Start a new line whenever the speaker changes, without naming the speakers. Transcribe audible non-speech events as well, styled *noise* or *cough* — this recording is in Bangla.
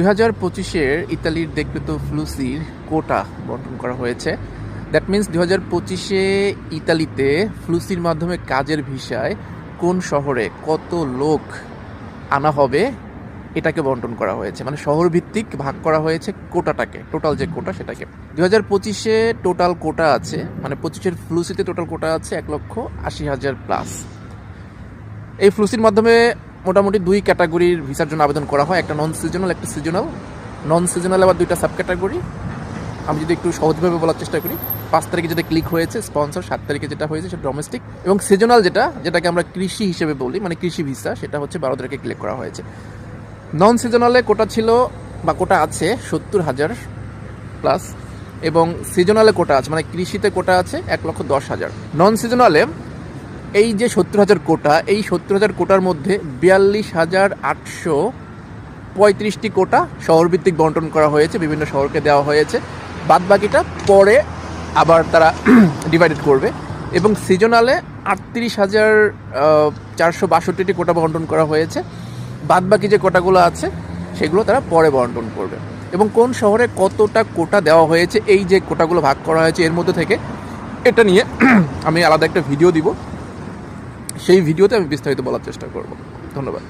দুই হাজার পঁচিশের ইতালির দেখবে তো ফ্লুসির কোটা বন্টন করা হয়েছে। দ্যাট মিন্স দু হাজার পঁচিশে ইতালিতে ফ্লুসির মাধ্যমে কাজের ভিসায় কোন শহরে কত লোক আনা হবে এটাকে বন্টন করা হয়েছে। মানে শহর ভিত্তিক ভাগ করা হয়েছে কোটাটাকে টোটাল যে কোটা সেটাকে। দু হাজার পঁচিশে টোটাল কোটা আছে মানে পঁচিশের ফ্লুসিতে টোটাল কোটা আছে এক লক্ষ আশি হাজার প্লাস এই ফ্লুসির মাধ্যমে মোটামুটি দুই ক্যাটাগরির ভিসার জন্য আবেদন করা হয়, একটা নন সিজনাল একটা সিজনাল নন সিজনাল আবার দুইটা সাব ক্যাটাগরি আমি যদি একটু সহজভাবে বলার চেষ্টা করি, পাঁচ তারিখে যেটা ক্লিক হয়েছে স্পন্সর সাত তারিখে যেটা হয়েছে, সেটা ডোমেস্টিক এবং সিজনাল যেটা, যেটাকে আমরা কৃষি হিসেবে বলি মানে কৃষি ভিসা, সেটা হচ্ছে বারো তারিখে ক্লিক করা হয়েছে। নন সিজনালে কোটা ছিল, বা কোটা আছে সত্তর হাজার প্লাস এবং সিজনালে কোটা আছে মানে কৃষিতে কোটা আছে এক লক্ষ দশ হাজার। নন সিজনালে এই যে সত্তর হাজার কোটা, এই সত্তর হাজার কোটার মধ্যে বিয়াল্লিশ হাজার আটশো পঁয়ত্রিশটি কোটা শহরভিত্তিক বন্টন করা হয়েছে, বিভিন্ন শহরকে দেওয়া হয়েছে। বাদ বাকিটা পরে আবার তারা *clears throat* ডিভাইডেড করবে এবং সিজনালে আটত্রিশ হাজার চারশো বাষট্টিটি কোটা বন্টন করা হয়েছে। বাদ বাকি যে কোটাগুলো আছে, সেগুলো তারা পরে বন্টন করবে। এবং কোন শহরে কতটা কোটা দেওয়া হয়েছে, এই যে কোটাগুলো ভাগ করা হয়েছে, এর মধ্যে থেকে এটা নিয়ে *clears throat* আমি আলাদা একটা ভিডিও দিব। সেই ভিডিওতে আমি বিস্তারিত বলার চেষ্টা করব। ধন্যবাদ।